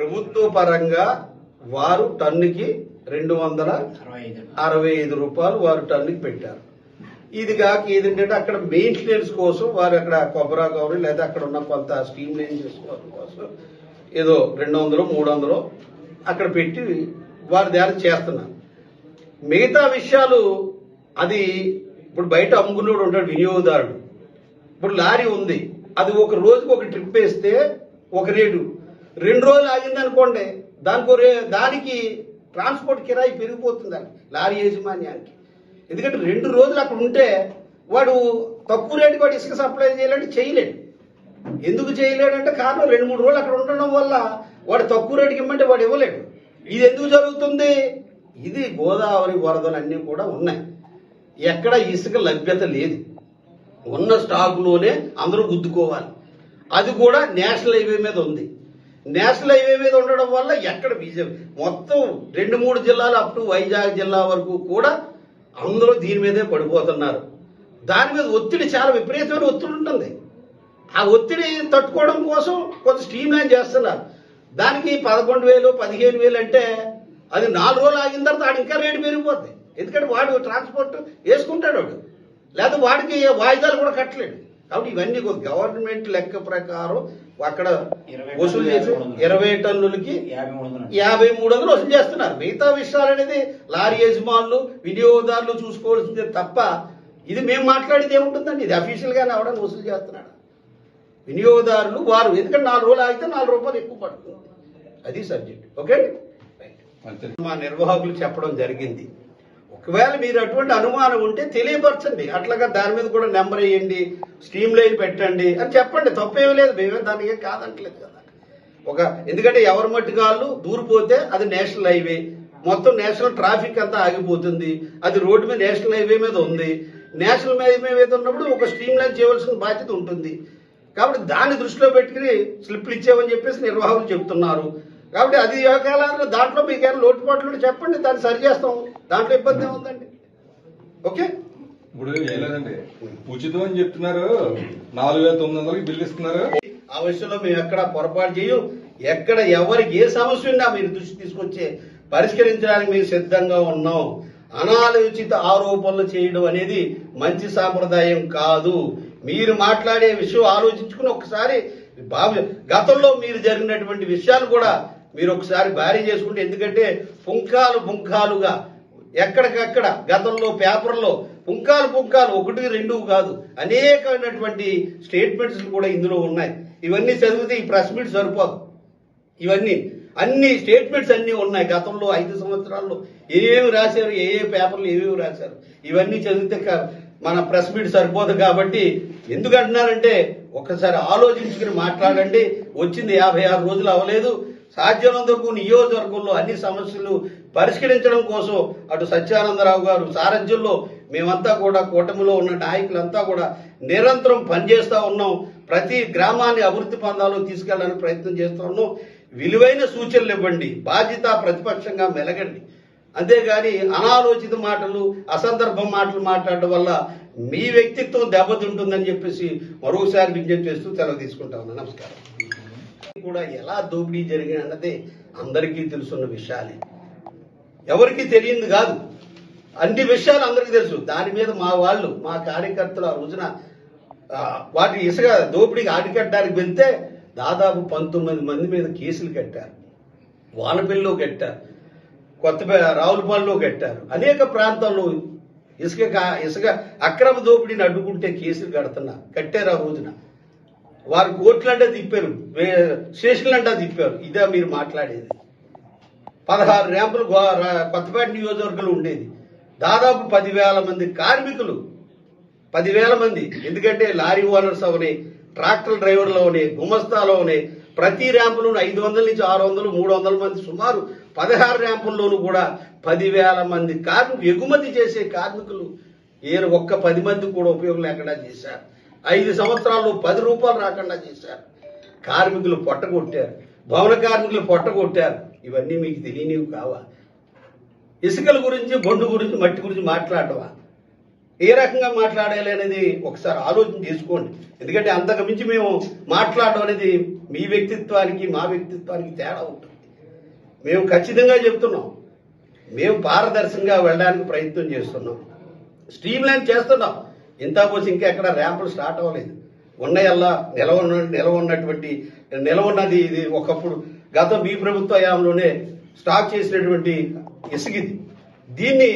ప్రభుత్వ పరంగా వారు టన్నుకి రెండు వందల అరవై ఐదు అరవై ఐదు రూపాయలు వారు టన్నుకి పెట్టారు. ఇది కాక ఏదంటే అక్కడ మెయింటెనెన్స్ కోసం వారు అక్కడ కొబ్బరా గౌరి లేదా అక్కడ ఉన్న కొంత స్టీమ్ లైన్ చేసుకోవడం కోసం ఏదో రెండు వందలు మూడు వందలు అక్కడ పెట్టి వారి దగ్గర చేస్తున్నారు. మిగతా విషయాలు అది ఇప్పుడు బయట అమ్ముకునేవాడు ఉంటాడు వినియోగదారుడు. ఇప్పుడు లారీ ఉంది. అది ఒక రోజుకి ఒక ట్రిప్ వేస్తే ఒక రేటు రెండు రోజులు ఆగింది అనుకోండి దానికి రే దానికి ట్రాన్స్పోర్ట్ కిరాయి పెరిగిపోతుందండి లారీ యాజమాన్యానికి. ఎందుకంటే రెండు రోజులు అక్కడ ఉంటే వాడు తక్కువ రేటుకి వాడు ఇసుక సప్లై చేయాలంటే చేయలేడు. ఎందుకు చేయలేడంటే కారణం రెండు మూడు రోజులు అక్కడ ఉండడం వల్ల వాడు తక్కువ రేటుకి ఇమ్మంటే వాడు ఇవ్వలేడు. ఇది ఎందుకు జరుగుతుంది? ఇది గోదావరి వరదలు అన్నీ కూడా ఉన్నాయి. ఎక్కడ ఇసుక లభ్యత లేదు. ఉన్న స్టాకులోనే అందరూ గుద్దుకోవాలి. అది కూడా నేషనల్ హైవే మీద ఉంది. నేషనల్ హైవే మీద ఉండడం వల్ల ఎక్కడ బీజేపీ మొత్తం రెండు మూడు జిల్లాలు అప్ టు వైజాగ్ జిల్లా వరకు కూడా అందరూ దీని మీదే పడిపోతున్నారు. దాని మీద ఒత్తిడి చాలా విపరీతమైన ఒత్తిడి ఉంటుంది. ఆ ఒత్తిడి తట్టుకోవడం కోసం కొంత స్ట్రీమ్ లైన్ చేస్తున్నారు. దానికి పదకొండు వేలు పదిహేను వేలు అంటే అది నాలుగు రోజులు ఆగిన తర్వాత ఇంకా రేటు పెరిగిపోద్ది. ఎందుకంటే వాడు ట్రాన్స్పోర్ట్ వేసుకుంటాడు వాడు. లేదా వాడికి వాయిదాలు కూడా కట్టలేడు. కాబట్టి ఇవన్నీ గవర్నమెంట్ లెక్క ప్రకారం అక్కడ వసూలు చేసి. ఇరవై టన్నులకి యాభై మూడు వందలు. వసూలు చేస్తున్నారు. మిగతా విషయాలు అనేది లారీ యజమానులు వినియోగదారులు చూసుకోవాల్సిందే తప్ప ఇది మేము మాట్లాడేది ఏముంటుందండి? ఇది అఫీషియల్ గానే అవడానికి వసూలు చేస్తున్నాడు? వినియోగదారులు వారు ఎందుకంటే నాలుగు రోజులు ఆగితే నాలుగు రూపాయలు ఎక్కువ పడుతుంది. అది సబ్జెక్ట్. ఓకే మా నిర్వాహకులు చెప్పడం జరిగింది. ఒకవేళ మీరు అటువంటి అనుమానం ఉంటే తెలియపరచండి. అట్లాగా దాని మీద కూడా నెంబర్ వేయండి స్ట్రీమ్ లైన్ పెట్టండి అని చెప్పండి. తప్పేమీ లేదు. మేమే దానికి కాదంటలేదు కదా. ఒక ఎందుకంటే ఎవరి మట్టుకాళ్ళు దూరిపోతే అది నేషనల్ హైవే. మొత్తం నేషనల్ ట్రాఫిక్ అంతా ఆగిపోతుంది. అది రోడ్డు మీద నేషనల్ హైవే మీద ఉంది. నేషనల్ హైవే మీద ఉన్నప్పుడు ఒక స్ట్రీమ్ లైన్ చేయవలసిన బాధ్యత ఉంటుంది. కాబట్టి దాన్ని దృష్టిలో పెట్టుకుని స్లిప్లు ఇచ్చామని చెప్పేసి నిర్వాహకులు చెప్తున్నారు. కాబట్టి అది కాలంలో దాంట్లో మీకు ఏమైనా లోటుపాట్లు చెప్పండి దాన్ని సరి చేస్తాం. దాంట్లో ఇబ్బంది ఏముందండి ఓకే? ఇప్పుడు లేదండి. ఉచితం అని చెప్తున్నారు. నాలుగు వేల తొమ్మిది వందలకి బిల్లు ఇస్తున్నారు. ఆ విషయంలో మేము ఎక్కడ పొరపాటు చేయం ఎక్కడ ఎవరికి ఏ సమస్య ఉన్నా మీరు దృష్టి తీసుకొచ్చే పరిష్కరించడానికి మేము సిద్ధంగా ఉన్నాం. అనాలోచిత ఆరోపణలు చేయడం అనేది మంచి సాంప్రదాయం కాదు. మీరు మాట్లాడే విషయం ఆలోచించుకుని ఒకసారి గతంలో మీరు జరిగినటువంటి విషయాలు కూడా మీరు ఒకసారి భారీ చేసుకుంటే ఎందుకంటే పుంకాలు పుంకాలుగా ఎక్కడికక్కడ గతంలో పేపర్లో పుంకాలు పుంకాలు ఒకటి రెండు కాదు అనేకమైనటువంటి స్టేట్మెంట్స్ కూడా ఇందులో ఉన్నాయి. ఇవన్నీ చదివితే ఈ ప్రెస్ మీట్ సరిపోదు. ఇవన్నీ అన్ని స్టేట్మెంట్స్ అన్నీ ఉన్నాయి గతంలో ఐదు సంవత్సరాల్లో. ఏమేమి రాశారు ఏ ఏ పేపర్లు ఏమేమి రాశారు? ఇవన్నీ చదివితే క- మన ప్రెస్ మీట్ సరిపోదు కాబట్టి ఎందుకంటున్నారంటే ఒకసారి ఆలోచించుకుని మాట్లాడండి. వచ్చింది యాభై ఆరు రోజులు అవ్వలేదు. సాధ్యమైనంత వరకు నియోజకవర్గంలో అన్ని సమస్యలు పరిష్కరించడం కోసం అటు సత్యానందరావు గారు సారథ్యంలో మేమంతా కూడా కూటమిలో ఉన్న నాయకులంతా కూడా నిరంతరం పనిచేస్తూ ఉన్నాం. ప్రతి గ్రామాన్ని అభివృద్ధి పందాలో తీసుకెళ్ళడానికి ప్రయత్నం చేస్తూ ఉన్నాం. విలువైన సూచనలు ఇవ్వండి. బాధ్యత ప్రతిపక్షంగా మెలగండి. అంతేగాని అనాలోచిత మాటలు అసందర్భం మాటలు మాట్లాడడం వల్ల మీ వ్యక్తిత్వం దెబ్బతింటుందని చెప్పేసి మరోసారి విజ్ఞప్తి చేస్తూ సెలవు తీసుకుంటా ఉన్నాను నమస్కారం. కూడా ఎలా దోపిడీ జరిగిందన్నది అందరికీ తెలుసున్న విషయాలే. ఎవరికి తెలియంది కాదు. అన్ని విషయాలు అందరికీ తెలుసు. దాని మీద మా వాళ్ళు మా కార్యకర్తలు ఆ రోజున వాటి ఇసుక దోపిడీకి ఆడికట్టడానికి వెళ్తే దాదాపు పంతొమ్మిది మంది మీద కేసులు కట్టారు. వానపల్లిలో కట్టారు. కొత్త రావులపాడులో కట్టారు. అనేక ప్రాంతాల్లో ఇసుక ఇసుక అక్రమ దోపిడీని అడ్డుకుంటే కేసులు కడుతున్నారు. కట్టారు ఆ రోజున. వారు కోట్లంటే తిప్పారు. స్టేషన్లంటే తిప్పారు. ఇదే మీరు మాట్లాడేది. పదహారు ర్యాంపులు గో- రా- కొత్తపేట నియోజకవర్గంలో ఉండేది. దాదాపు పదివేల మంది కార్మికులు. పదివేల మంది. ఎందుకంటే లారీ ఓనర్స్ అవని ట్రాక్టర్ డ్రైవర్లు అవని గుమస్తాలు అవని ప్రతి ర్యాంపులోను ఐదు వందల నుంచి ఆరు వందలు మూడు వందల మంది సుమారు పదహారు ర్యాంపుల్లోనూ కూడా పదివేల మంది కార్మికులు ఎగుమతి చేసే కార్మికులు. ఏ ఒక్క పది మంది కూడా ఉపయోగం లేకుండా చేశారు. ఐదు సంవత్సరాల్లో పది రూపాయలు రాకుండా చేశారు. కార్మికులు పొట్టగొట్టారు భవన కార్మికులు పొట్టగొట్టారు ఇవన్నీ మీకు తెలియనివి కావా? ఇసుకల గురించి బొండు గురించి మట్టి గురించి మాట్లాడవా? ఏ రకంగా మాట్లాడాలి అనేది ఒకసారి ఆలోచన చేసుకోండి. ఎందుకంటే అంతకు మించి మేము మాట్లాడడం అనేది మీ వ్యక్తిత్వానికి మా వ్యక్తిత్వానికి తేడా ఉంటుంది. మేము ఖచ్చితంగా చెప్తున్నాం. మేము పారదర్శకంగా వెళ్ళడానికి ప్రయత్నం చేస్తున్నాం. స్ట్రీమ్ లైన్ చేస్తున్నాం. ఇంత పోసి ఇంకా ఎక్కడ ర్యాంపులు స్టార్ట్ అవ్వలేదు. ఉన్నాయల్లా నిలవ నిలవ ఉన్నటువంటి నిలవ ఉన్నది ఇది ఒకప్పుడు గత మీ ప్రభుత్వ హయాంలోనే స్టాక్ చేసినటువంటి ఇసుగిది దీన్ని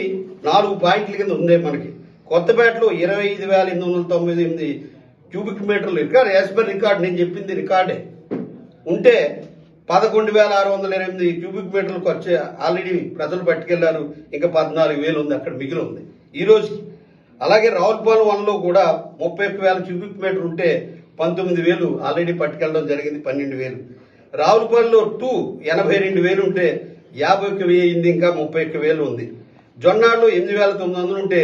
నాలుగు పాయింట్ల కింద ఉంది మనకి. కొత్తపేటలో ఇరవై ఐదు వేల ఎనిమిది వందల తొంభై ఎనిమిది క్యూబిక్ మీటర్లు రికార్డ్ యాజ్ పర్ రికార్డ్ నేను చెప్పింది రికార్డే. ఉంటే పదకొండు వేల ఆరు వందల ఎనిమిది క్యూబిక్ మీటర్లకు వచ్చే ఆల్రెడీ ప్రజలు పట్టుకెళ్ళారు. ఇంకా పద్నాలుగు వేలు ఉంది అక్కడ మిగిలి ఉంది. ఈ అలాగే రావులపాలెం వన్లో కూడా ముప్పై ఒక్క వేల క్యూబిక్ మీటర్ ఉంటే పంతొమ్మిది వేలు ఆల్రెడీ పట్టుకెళ్ళడం జరిగింది పన్నెండు వేలు. రావులపాలెంలో టూ ఎనభై రెండు వేలు ఉంటే యాభై ఒక్క వెయ్యి ఇంకా ముప్పై ఒక్క వేలు ఉంది. జొన్నాళ్ళు ఎనిమిది వేల తొమ్మిది వందలు ఉంటే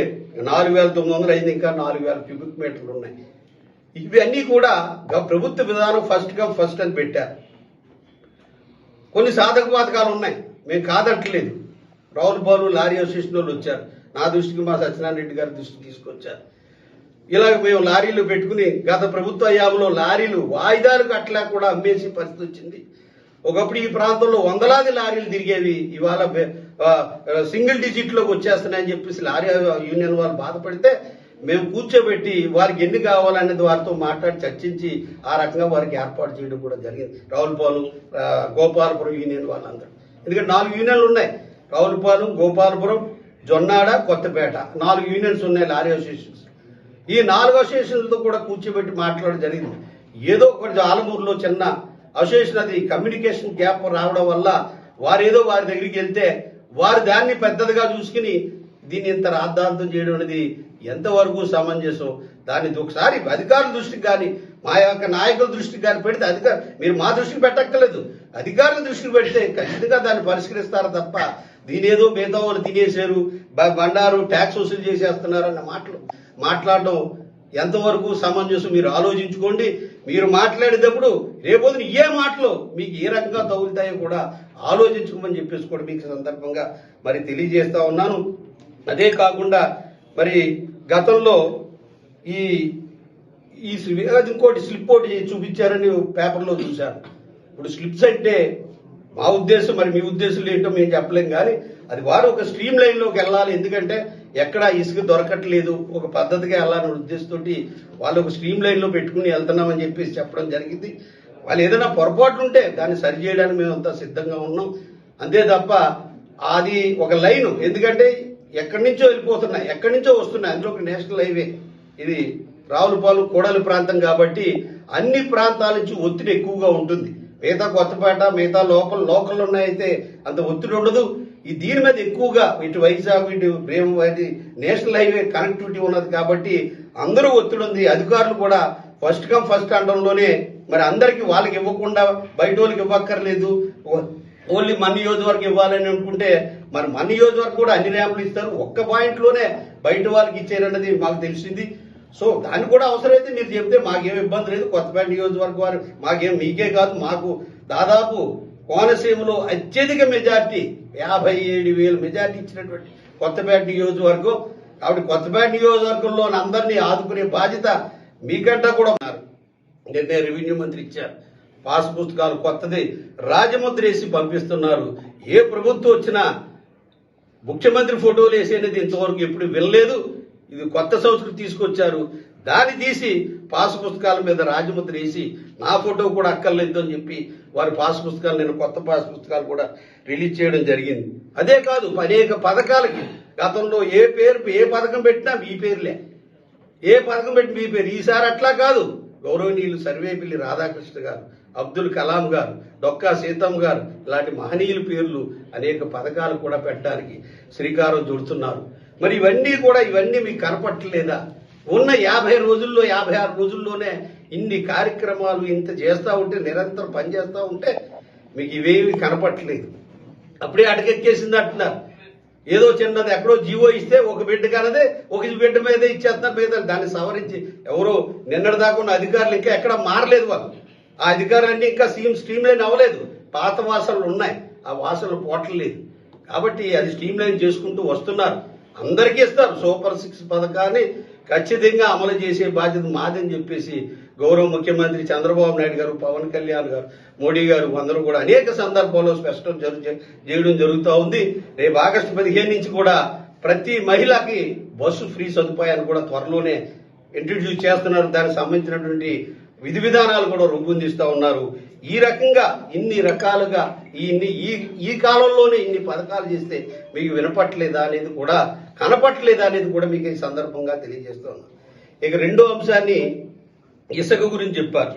నాలుగు వేల తొమ్మిది వందలు అయింది ఇంకా నాలుగు వేల క్యూబిక్ మీటర్లు ఉన్నాయి. ఇవన్నీ కూడా ప్రభుత్వ విధానం ఫస్ట్ కమ్ ఫస్ట్ అని పెట్టారు కొన్ని సాధక బాధకాలు ఉన్నాయి మేము కాదట్లేదు రావులపాలు లారీ అసోసియేషన్ వాళ్ళు వచ్చారు. నా దృష్టికి మా సత్యనారాయణ రెడ్డి గారి దృష్టికి తీసుకొచ్చారు. ఇలాగ మేము లారీలు పెట్టుకుని గత ప్రభుత్వ హయాంలో లారీలు వాయిదాలు కట్టలేక కూడా అమ్మేసి పరిస్థితి వచ్చింది. ఒకప్పుడు ఈ ప్రాంతంలో వందలాది లారీలు తిరిగేవి. ఇవాళ సింగిల్ డిజిట్లోకి వచ్చేస్తున్నాయని చెప్పేసి లారీ యూనియన్ వాళ్ళు బాధపడితే మేము కూర్చోబెట్టి వారికి ఎన్ని కావాలనేది వారితో మాట్లాడి చర్చించి ఆ రకంగా వారికి ఏర్పాటు చేయడం కూడా జరిగింది. రావులపాలెం గోపాలపురం యూనియన్ వాళ్ళందరూ. ఎందుకంటే నాలుగు యూనియన్లు ఉన్నాయి. రావులపాలెం గోపాలపురం జొన్నాడ కొత్తపేట నాలుగు యూనియన్స్ ఉన్నాయి లారీ అసోసియేషన్స్ ఈ నాలుగు అసోసియేషన్లతో కూడా కూర్చోబెట్టి మాట్లాడడం జరిగింది. ఏదో కొంచెం ఆలమూరులో చిన్న అసోసియేషన్ అది కమ్యూనికేషన్ గ్యాప్ రావడం వల్ల వారు ఏదో వారి దగ్గరికి వెళ్తే వారు దాన్ని పెద్దదిగా చూసుకుని దీన్ని ఇంత రాద్ధాంతం చేయడం అనేది ఎంతవరకు సమంజసం? దాన్ని ఒకసారి అధికారుల దృష్టికి కానీ మా యొక్క నాయకుల దృష్టికి కానీ పెడితే అధికారు మీరు మా దృష్టికి పెట్టక్కర్లేదు. అధికారుల దృష్టికి పెడితే ఖచ్చితంగా దాన్ని పరిష్కరిస్తారు తప్ప దీని ఏదో మిగతా వాళ్ళు తినేశారు బండారు ట్యాక్స్ వసూలు చేసేస్తున్నారు అన్న మాటలు మాట్లాడడం ఎంతవరకు సమంజసం మీరు ఆలోచించుకోండి. మీరు మాట్లాడేటప్పుడు రేపొద్దున ఏ మాటలు మీకు ఏ రకంగా తగులుతాయో కూడా ఆలోచించుకోమని చెప్పేసి కూడా మీకు సందర్భంగా మరి తెలియజేస్తా ఉన్నాను. అదే కాకుండా మరి గతంలో ఈ ఈ ఇంకోటి స్లిప్ ఒకటి చూపించారని పేపర్లో చూశాను. ఇప్పుడు స్లిప్స్ అంటే మా ఉద్దేశం మరి మీ ఉద్దేశం ఏంటో మేము చెప్పలేం కానీ అది వారు ఒక స్ట్రీమ్ లైన్లోకి వెళ్ళాలి. ఎందుకంటే ఎక్కడ ఇసుక దొరకట్లేదు. ఒక పద్ధతిగా వెళ్ళాలనే ఉద్దేశంతో వాళ్ళు ఒక స్ట్రీమ్ లైన్లో పెట్టుకుని వెళ్తున్నామని చెప్పేసి చెప్పడం జరిగింది. వాళ్ళు ఏదైనా పొరపాట్లు ఉంటే దాన్ని సరి చేయడానికి మేము అంతా సిద్ధంగా ఉన్నాం. అంతే తప్ప అది ఒక లైన్. ఎందుకంటే ఎక్కడి నుంచో వెళ్ళిపోతున్నాయి ఎక్కడి నుంచో వస్తున్నాయి. అందులో ఒక నేషనల్ హైవే. ఇది రావులపాలు కోడలి ప్రాంతం కాబట్టి అన్ని ప్రాంతాల నుంచి ఒత్తిడి ఎక్కువగా ఉంటుంది. మిగతా కొత్తపేట మిగతా లోపల లోకల్ ఉన్నాయితే అంత ఒత్తిడి ఉండదు. ఈ దీని మీద ఎక్కువగా ఇటు వైజాగ్ ఇటు భీమవరి నేషనల్ హైవే కనెక్టివిటీ ఉన్నది కాబట్టి అందరూ ఒత్తిడి ఉంది. అధికారులు కూడా ఫస్ట్ కమ్ ఫస్ట్ అనడంలోనే మరి అందరికి వాళ్ళకి ఇవ్వకుండా బయట వాళ్ళకి ఇవ్వక్కర్లేదు. ఓన్లీ మన నియోజకవర్గం ఇవ్వాలని అనుకుంటే మరి మన నియోజకవర్గం కూడా అన్ని ర్యాంపులు ఇస్తారు. ఒక్క పాయింట్లోనే బయట వాళ్ళకి ఇచ్చారన్నది మాకు తెలిసింది. సో దాన్ని కూడా అవసరమైతే మీరు చెప్తే మాకేం ఇబ్బంది లేదు. కొత్తపేట నియోజకవర్గం వారు మాకేం మీకే కాదు. మాకు దాదాపు కోనసీమలో అత్యధిక మెజార్టీ యాభై ఏడు వేలు మెజార్టీ ఇచ్చినటువంటి కొత్తపేట నియోజకవర్గం. కాబట్టి కొత్తపేట నియోజకవర్గంలో అందరినీ ఆదుకునే బాధ్యత మీకంటా కూడా ఉన్నారు. నిన్నే రెవెన్యూ మంత్రి ఇచ్చారు. పాస్ పుస్తకాలు కొత్తది రాజముద్ర వేసి పంపిస్తున్నారు. ఏ ప్రభుత్వం వచ్చినా ముఖ్యమంత్రి ఫోటోలు వేసేది ఇంతవరకు ఎప్పుడు వినలేదు. ఇది కొత్త సంస్కృతి తీసుకొచ్చారు. దాన్ని తీసి పాస్ పుస్తకాల మీద రాజముద్ర వేసి నా ఫోటో కూడా అక్కర్లేదు అని చెప్పి వారి పాస్ పుస్తకాలు నేను కొత్త పాస్ పుస్తకాలు కూడా రిలీజ్ చేయడం జరిగింది. అదే కాదు అనేక పథకాలకి గతంలో ఏ పేరు ఏ పథకం పెట్టినా మీ పేర్లే. ఏ పథకం పెట్టి మీ పేరు? ఈసారి అట్లా కాదు. గౌరవనీయులు సర్వేపల్లి రాధాకృష్ణ గారు అబ్దుల్ కలాం గారు డొక్కా సీతమ్మ గారు ఇలాంటి మహనీయుల పేర్లు అనేక పథకాలు కూడా పెట్టడానికి శ్రీకారం చుడుతున్నారు. మరి ఇవన్నీ కూడా ఇవన్నీ మీకు కనపట్టలేదా? ఉన్న యాభై రోజుల్లో యాభై ఆరు రోజుల్లోనే ఇన్ని కార్యక్రమాలు ఇంత చేస్తూ ఉంటే నిరంతరం పనిచేస్తూ ఉంటే మీకు ఇవేవి కనపట్టలేదు. అప్పుడే అటకెక్కేసింది అంటున్నారు. ఏదో చిన్నది ఎక్కడో జీవో ఇస్తే ఒక బిడ్డ కనదే ఒక బిడ్డ మీద ఇచ్చేస్తారు మీద దాన్ని సవరించి ఎవరో నిన్నటి దాకా ఉన్న అధికారులు ఇంకా ఎక్కడ మారలేదు వాళ్ళు. ఆ అధికారులన్నీ ఇంకా స్ట్రీమ్ స్ట్రీమ్ లైన్ అవ్వలేదు. పాత వాసనలు ఉన్నాయి. ఆ వాసనలు పోవట్లేదు. కాబట్టి అది స్ట్రీమ్ లైన్ చేసుకుంటూ వస్తున్నారు. అందరికీ ఇస్తారు. సూపర్ సిక్స్ పథకాన్ని ఖచ్చితంగా అమలు చేసే బాధ్యత మాదని చెప్పేసి గౌరవ ముఖ్యమంత్రి చంద్రబాబు నాయుడు గారు పవన్ కళ్యాణ్ గారు మోడీ గారు అందరూ కూడా అనేక సందర్భాల్లో స్పష్టం జరు చేయడం జరుగుతూ ఉంది. రేపు ఆగస్టు పదిహేను నుంచి కూడా ప్రతి మహిళకి బస్సు ఫ్రీ సదుపాయాన్ని కూడా త్వరలోనే ఇంట్రడ్యూస్ చేస్తున్నారు. దానికి సంబంధించినటువంటి విధి విధానాలు కూడా రూపొందిస్తూ ఉన్నారు. ఈ రకంగా ఇన్ని రకాలుగా ఈ ఇన్ని- ఈ ఈ కాలంలోనే ఇన్ని పథకాలు చేస్తే మీకు వినపట్లేదా అనేది కూడా కనపట్లేదా అనేది కూడా మీకు ఈ సందర్భంగా తెలియజేస్తున్నాను ఇక రెండో అంశాన్ని ఇసుక గురించి చెప్పారు